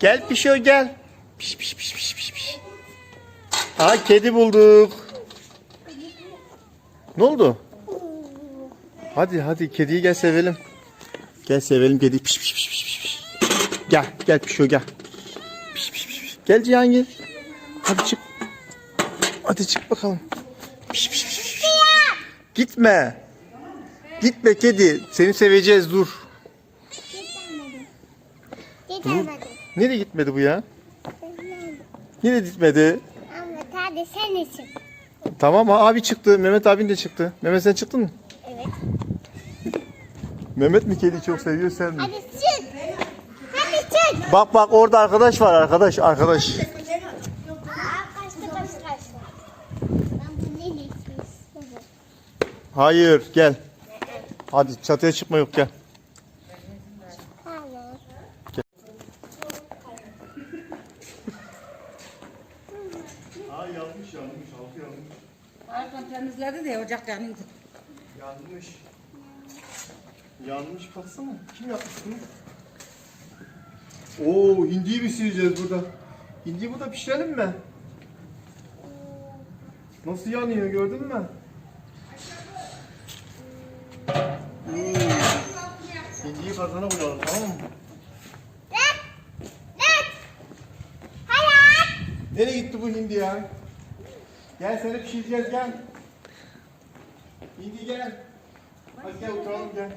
Gel pişiyor gel. Piş piş piş piş piş piş. Ha kedi bulduk. Ne oldu? Hadi hadi kediyi gel sevelim. Gel sevelim kediyi. Piş piş piş piş piş. Gel gel pişiyor gel. Piş piş piş piş. Gel Cihangir. Hadi çık. Hadi çık bakalım. Piş piş piş piş. Gitme. Gitme kedi. Seni seveceğiz dur. Gidemedim. Nereye gitmedi bu ya? Yine gitmedi. Ama hadi sen için. Tamam abi çıktı. Mehmet abin de çıktı. Mehmet sen çıktın mı? Evet. Mehmet mi kediyi çok seviyor sen mi? Hadi çık. Hadi çık. Bak bak orada arkadaş var arkadaş arkadaş. Hayır gel. Hadi çatıya çıkma yok gel. Tamam. Aa yanmış yanmış altı yanmış. Arkan temizledi de ocak yanıydı. Yanmış. Yanmış baksana. Kim yapmış bunu? Oo hindiyi mi sileceğiz burada? Hindiyi burada pişirelim mi? Nasıl yanıyor gördün mü? Hmm. Hindiyi kazana koyalım tamam mı? Nereye gitti bu hindi ya? Gel seni pişireceğiz gel. Hindi gel. Hadi gel oturalım gel.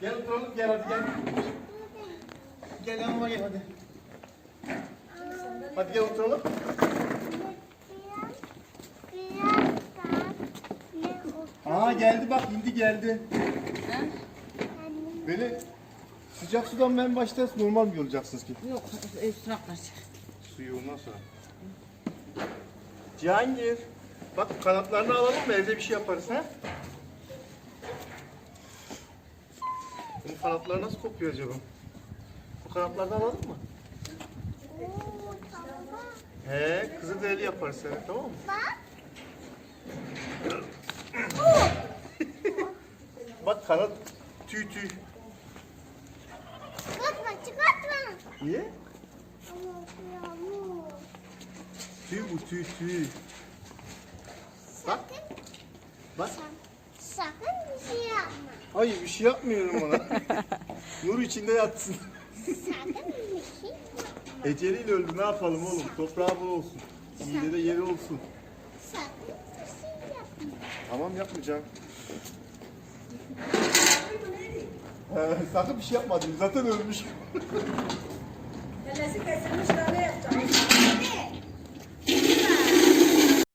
Gel oturalım gel hadi gel. Gel yanıma gel hadi. Hadi gel oturalım. Aa geldi bak hindi geldi. Böyle sıcak sudan ben başta normal mi olacaksınız ki? Yok üstüne aktaracak. Suyu ondan sonra. Cihangir. Bak kanatlarını alalım mı? Evde bir şey yaparız ha? Bunun kanatları nasıl kopuyor acaba? Bu kanatlardan alalım mı? He, kızı deli yaparız seni tamam mı? Bak kanat tüy tüy. Çıkartma çıkartma. Niye? Tüy bu tüy tüy. Bak. Bak. Sakın bir şey yapma. Hayır bir şey yapmıyorum ona. Nur içinde yatsın. Sakın bir şey yapma. Eceliyle öldü ne yapalım oğlum? Toprağı bol olsun. Midede yeri olsun. Sakın bir şey yapma. Tamam yapmayacağım. Ee, sakın bir şey yapmadım. Zaten ölmüş. Kellesi kesin